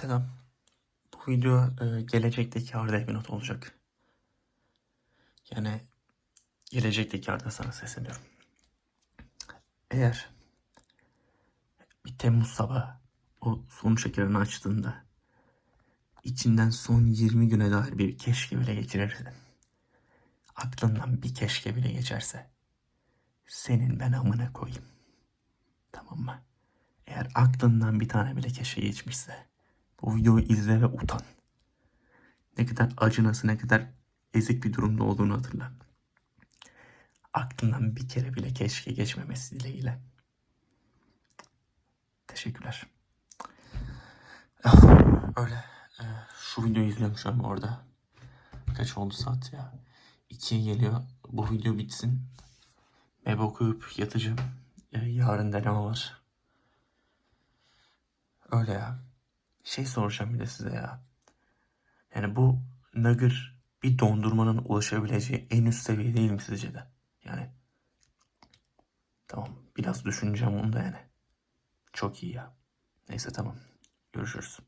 Selam. Bu video e, gelecekteki Arda'ya bir not olacak. Yani gelecekteki Arda sana sesleniyorum. Eğer bir Temmuz sabahı o son şekerini açtığında içinden son 20 güne dair bir keşke bile geçirirsin. Aklından bir keşke bile geçerse senin ben amına koyayım. Tamam mı? Eğer aklından bir tane bile keşke geçmişse bu videoyu izle ve utan. Ne kadar acınası, ne kadar ezik bir durumda olduğunu hatırla. Aklından bir kere bile keşke geçmemesi dileğiyle. Teşekkürler. Ah, Öyle. Ee, Şu videoyu izliyorum şu an orada. Kaç oldu saat ya? İkiye geliyor. Bu video bitsin. Meyve okuyup yatacağım. Yarın deneme var. Öyle ya. Şey soracağım bir de size ya. Yani bu nugget bir dondurmanın ulaşabileceği en üst seviye değil mi sizce de? Yani tamam biraz düşüneceğim onu da yani. Çok iyi ya. Neyse tamam. Görüşürüz.